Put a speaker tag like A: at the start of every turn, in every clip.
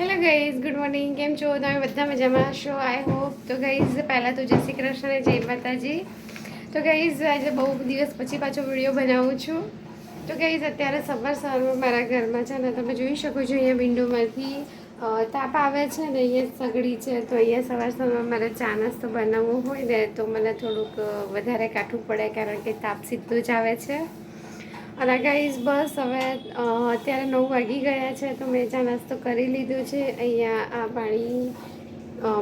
A: Hello guys good morning કેમ છો? તમે બધા મજામાં છો? આઈ હોપ તો ગઈઝ પહેલાં તો જય શ્રી કૃષ્ણ અને જય માતાજી. તો ગઈઝ આજે બહુ દિવસ પછી પાછો વીડિયો બનાવું છું. તો ગઈઝ અત્યારે સવાર સવારમાં મારા ઘરમાં છે ને, તમે જોઈ શકો છો અહીંયા વિન્ડોમાંથી તાપ આવે છે ને, અહીંયા સગડી છે. તો અહીંયા સવાર સવારમાં મારે ચા નાસ્તો બનાવવો હોય ને, તો મને થોડુંક વધારે કાઠવું પડે કારણ કે તાપ સીધું જ આવે છે. અને ગાઈઝ બસ હવે અત્યારે નવ વાગી ગયા છે, તો મેં ચા નાસ્તો કરી લીધો છે. અહીંયા આ પાણી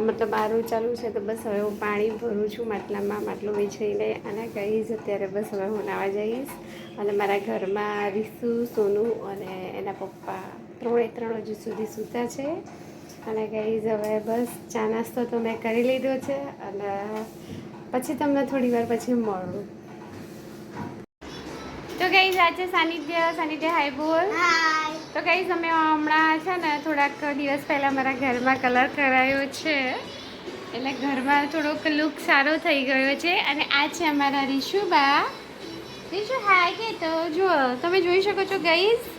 A: મતલબ આરું ચાલુ છે, તો બસ હવે હું પાણી ભરું છું માટલામાં, માટલું વેચાઈને. અને ગાઈઝ અત્યારે બસ હવે હું નાવા જઈશ. અને મારા ઘરમાં રીસુ, સોનું અને એના પપ્પા ત્રણે ત્રણ હજુ સુધી સૂતા છે. અને ગાઈઝ હવે બસ ચા નાસ્તો તો મેં કરી લીધો છે. અને પછી તમને થોડી વાર પછી મળું. તો ગઈ આજે સાનિધ્ય સાનિધ્ય હાય બોલ. તો ગઈ અમે હમણાં છે ને થોડાક દિવસ પહેલાં મારા ઘરમાં કલર કરાયો છે. એટલે ઘરમાં થોડોક લુક સારો થઈ ગયો છે. અને આ છે અમારા રીશુબા. રીશુ હાય કે તો જુઓ તમે જોઈ શકો છો ગઈઝ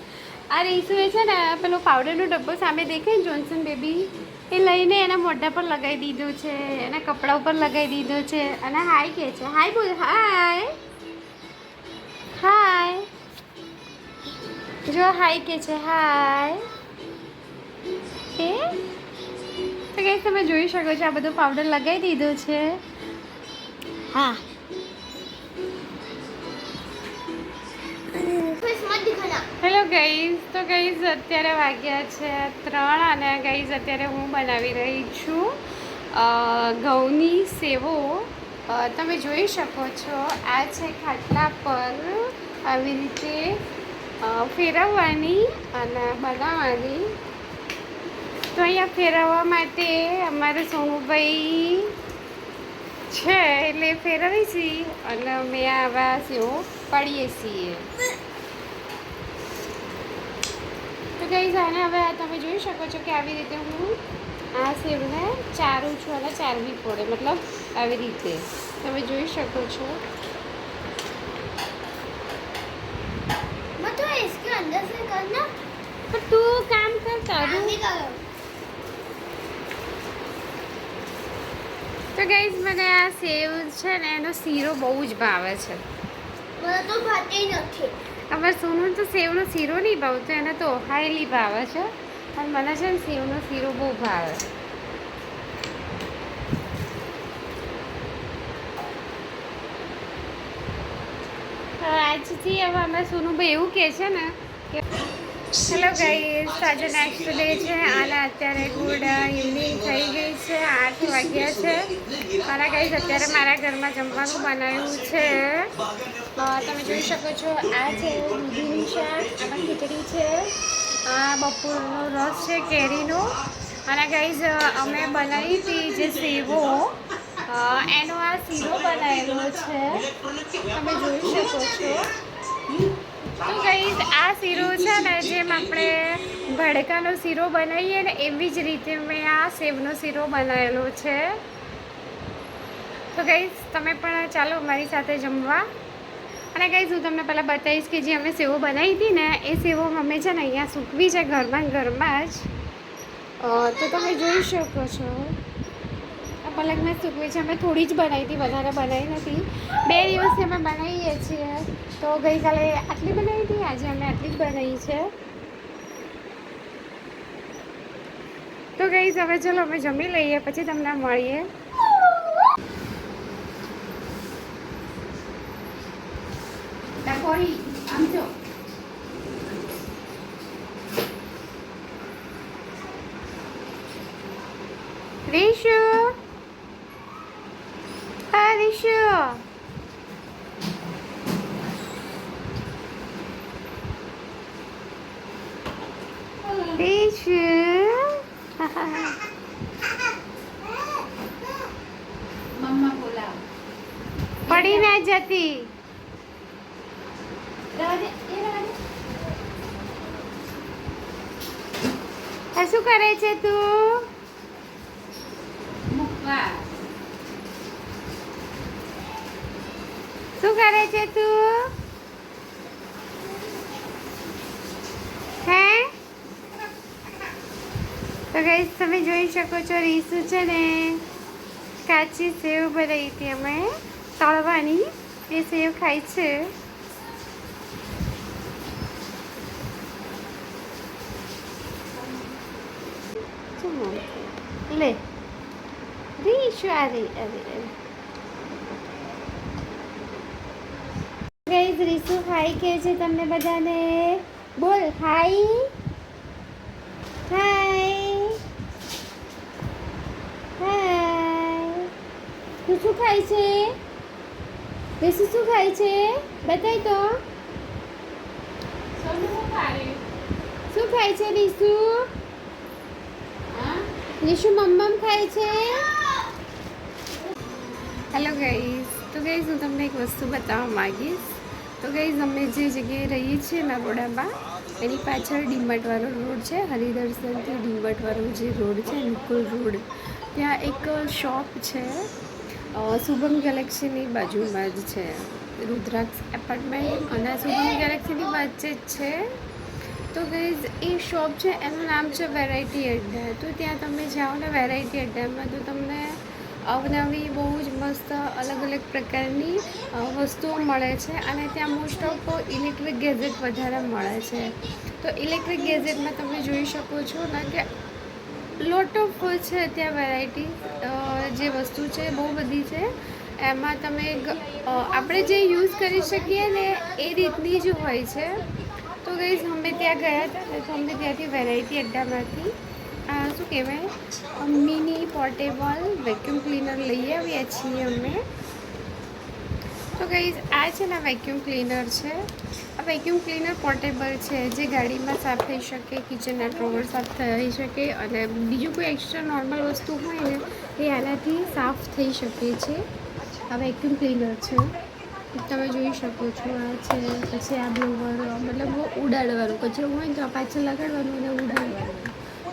A: આ રીશુએ છે ને પેલો પાવડરનો ડબ્બો સામે દેખાય ને જોન્સન બેબી એ લઈને એના મોઢા પર લગાવી દીધો છે. એના કપડા ઉપર લગાવી દીધો છે. અને હાય કે છે. હાય બોલ હાય. હાય જો હાય કે છે હાય એ તો કઈ તમે જોઈ શકો છો આ બધો પાવડર લગાવી દીધો છે. હા. હેલો ગઈઝ તો ગઈઝ અત્યારે વાગ્યા છે ત્રણ અને ગઈઝ અત્યારે હું બનાવી રહી છું ઘઉંની સેવો. તમે જોઈ શકો છો આ છે ખાટલા પર આવી રીતે ફેરવવાની અને બનાવવાની તો અહીંયા ફેરવવા માટે અમારે સોનુભાઈ છે, એટલે ફેરવી છીએ અને અમે આવા સેવો પાડીએ છીએ. તો કઈ આને હવે તમે જોઈ શકો છો કે આવી રીતે હું આ સેવને ચારું છું અને ચારવી પડે, મતલબ આવી રીતે. તમે જોઈ શકો છો.
B: સારું
A: તો ગાઈઝ મને આ સેવ છે ને એનો શીરો બહુ જ ભાવે છે.
B: મને તો ભાતી નથી.
A: અમાર સોનું તો સેવનો શીરો નહીં ભાવતો એને તો ઓહાયેલી ભાવે છે. અને મને છે ને સેવનો શીરો બહુ ભાવે. આજથી હવે અમે સોનુભાઈ એવું કહે છે ને કે હેલો ગાઈસ આજે નેક્સ્ટ ડે છે. અને અત્યારે ગુડ ઇવનિંગ થઈ ગઈ છે. આઠ વાગ્યા છે. મારા ગાઈસ અત્યારે મારા ઘરમાં જમવાનું બનાવ્યું છે. તમે જોઈ શકો છો, આ છે દૂધીનું શાક, આમાં ખીચડી છે. આ બપોરનો રસ છે, કેરીનો. અને ગાઈસ અમે બનાવી હતી જે સેવો. એનો આ શીરો બનાવેલો છે. તમે જોઈ શકો છો. તો ગઈ આ શીરો છે ને, જેમ આપણે ભડકાનો શીરો બનાવીએ ને, એવી જ રીતે મેં આ સેવનો શીરો બનાવેલો છે. તો ગઈ તમે પણ ચાલો મારી સાથે જમવા. અને ગઈઝ હું તમને પહેલાં બતાવીશ કે જે અમે સેવો બનાવી હતી ને, એ સેવો અમે છે ને અહીંયા સૂકવી છે ઘરમાં ઘરમાં જ. તો તમે જોઈ શકો છો. આ પલકમાં સૂકવી છે અમે થોડી જ બનાવી હતી, વધારે બનાવી નથી. બે દિવસથી અમે બનાવીએ છીએ. તો ગઈકાલે આટલી બનાવી હતી, આજે અમે આટલી જ બનાવી છે. તો ગઈ હવે ચલો અમે જમી લઈએ, પછી તમને મળીએ. ડકોરી જતી. શું કરે છે તું? શું કરે છે તું? હે? તો ગાઈસ તમે જોઈ શકો છો રીસુ છે ને. કાચી સેવ બનાવી હતી અમે તળવાની. એ સેવ ખાય છે. લે. રીશુ, અરે અરે અરે. ગાઈસ રીસુ હાય કે છે તમને બધાને. બોલ હાય હાય હાય તું શું ખાય છે? રીસુ શું ખાય છે? બતાય તો. શું ખાય છે નિશુ નિશુ મમ્મમ ખાય છે? હેલો ગાઈઝ તો ગાઈઝ હું તમને એક વસ્તુ બતાવવા માંગીશ. તો ગાઈઝ અમે જે જગ્યાએ રહીએ છીએ નરોડામાં એની પાછળ ડીમટવાળો રોડ છે હરિદર્શનથી ડીમાર્ટવાળો જે રોડ છે નિકુલ રોડ. ત્યાં એક શોપ છે શુભમ ગેલેક્સીની બાજુમાં જ છે. રુદ્રાક્ષ એપાર્ટમેન્ટ અને શુભમ ગેલેક્સીની વચ્ચે જ છે. તો ગઈઝ એ શોપ છે, એનું નામ છે વેરાયટી અડ્ડા. તો ત્યાં તમે જાઓ ને વેરાયટી અડ્ડામાં તો તમને અવનવી બહુ જ મસ્ત અલગ અલગ પ્રકારની વસ્તુઓ મળે છે અને ત્યાં મોસ્ટ ઓફ ઇલેક્ટ્રિક ગેજેટ વધારે મળે છે. તો ઇલેક્ટ્રિક ગેજેટમાં તમે જોઈ શકો છો ને કે લોટ ઓફ છે ત્યાં વેરાયટી જે વસ્તુ છે બહુ બધી છે. એમાં તમે આપણે જે યુઝ કરી શકીએ ને એ રીતની જ હોય છે. તો ગઈઝ અમે ત્યાં ગયા હતા તો અમને ત્યાંથી વેરાયટી અડ્ડામાંથી શું કહેવાય? મિની પોર્ટેબલ વેક્યુમ ક્લીનર લઈ આવ્યા છીએ અમે. તો ગઈ આ છે ને વેક્યુમ ક્લીનર છે. આ વેક્યુમ ક્લીનર પોર્ટેબલ છે, જે ગાડીમાં સાફ થઈ શકે કિચનના ડ્રોવર સાફ થઈ શકે અને બીજું કોઈ એક્સ્ટ્રા નોર્મલ વસ્તુ હોય ને, એ આનાથી સાફ થઈ શકે છે. આ વેક્યુમ ક્લીનર છે. તમે જોઈ શકો છો, આ છે, પછી આ બ્લોવર મતલબ ઉડાડવાનું, કચરો હોય તો આ પાછળ લગાડવાનું અને ઉડાડવાનું.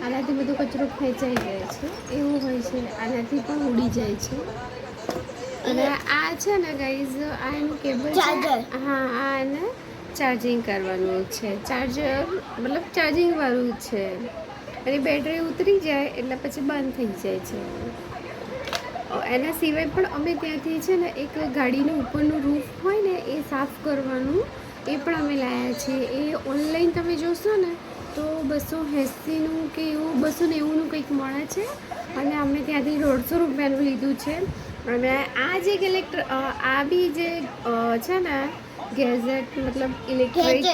A: આનાથી બધો કચરો ખેંચાઈ જાય છે. એવું હોય છે, આનાથી પણ ઉડી જાય છે. અને આ છે ને ગાઈઝ આ એનું કેબલ. હા આ એને ચાર્જિંગ કરવાનું છે. ચાર્જર મતલબ ચાર્જિંગ વાળું છે. એની બેટરી ઉતરી જાય એટલે પછી બંધ થઈ જાય છે. એના સિવાય પણ અમે ત્યાંથી છે ને એક ગાડીનું ઉપરનું રૂફ હોય ને એ સાફ કરવાનું એ પણ અમે લાવ્યા છીએ. એ ઓનલાઈન તમે જોશો ને તો બસો એંસીનું કે એવું બસો નેવુંનું કંઈક મળે છે. અને અમે ત્યાંથી દોઢસો રૂપિયાનું લીધું છે. અને આ જે ઇલેક્ટ્ર આ બી જે છે ને ગેઝેટ મતલબ ઇલેક્ટ્રિક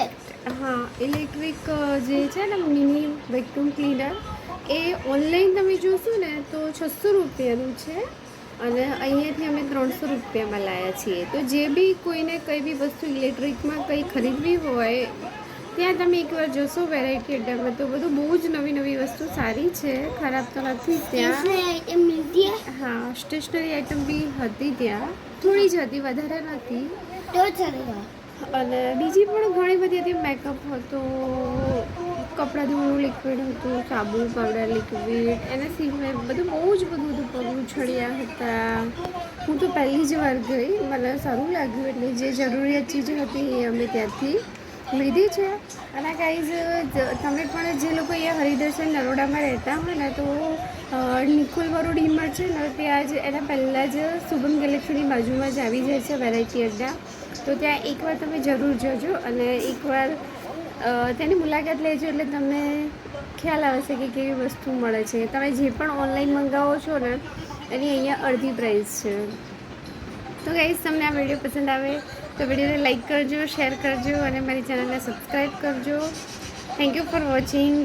A: હા ઇલેક્ટ્રિક જે છે ને મિની વેક્યુમ ક્લીનર એ ઓનલાઈન તમે જોશો ને તો છસો રૂપિયાનું છે અને અહીંયાથી અમે ત્રણસો રૂપિયામાં લાવ્યા છીએ. તો જે બી કોઈને કંઈ બી વસ્તુ ઇલેક્ટ્રિકમાં કંઈ ખરીદવી હોય ત્યાં તમે એકવાર જોશો વેરાયટી અડ્ડામાં તો બધું બહુ જ નવી નવી વસ્તુ સારી છે ખરાબ તો નથી ત્યાં. હા? સ્ટેશનરી આઇટમ બી હતી ત્યાં. થોડી જ હતી વધારે નથી. અને બીજી પણ ઘણી બધી હતી મેકઅપ હતો કપડાં ધોવાનું લિક્વિડ હતું સાબુ પાવડર લિક્વિડ એના સિવાય બધું બહુ જ બધું હતું પગલું હતા. હું તો પહેલી જ વાર ગઈ મને સારું લાગ્યું એટલે જે જરૂરિયાત ચીજ હતી એ અમે ત્યાંથી લીધી છે. અને ગાઈઝ તમે પણ જે લોકો અહીંયા હરિદર્શન નરોડામાં રહેતા હોય ને તો અ, નિકોલવાળું ડીમાર્ટ છે ને ત્યાં જ એના પહેલાં જ શુભમ ગેલેક્સીની બાજુમાં જ આવી જાય છે વેરાયટી અડ્ડા. તો ત્યાં એકવાર તમે જરૂર જજો અને એકવાર તેની મુલાકાત લેજો એટલે તમને ખ્યાલ આવશે કે કેવી વસ્તુ મળે છે. તમે જે પણ ઓનલાઈન મંગાવો છો ને એની અહીંયા અડધી પ્રાઇસ છે. તો ગાઈઝ તમને આ વીડિયો પસંદ આવે તો વિડીયોને લાઇક કરજો શેર કરજો અને મારી ચેનલને સબસ્ક્રાઈબ કરજો. Thank you for watching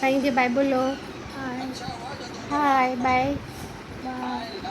A: thank you bye બોલો. Hi bye
B: Bye.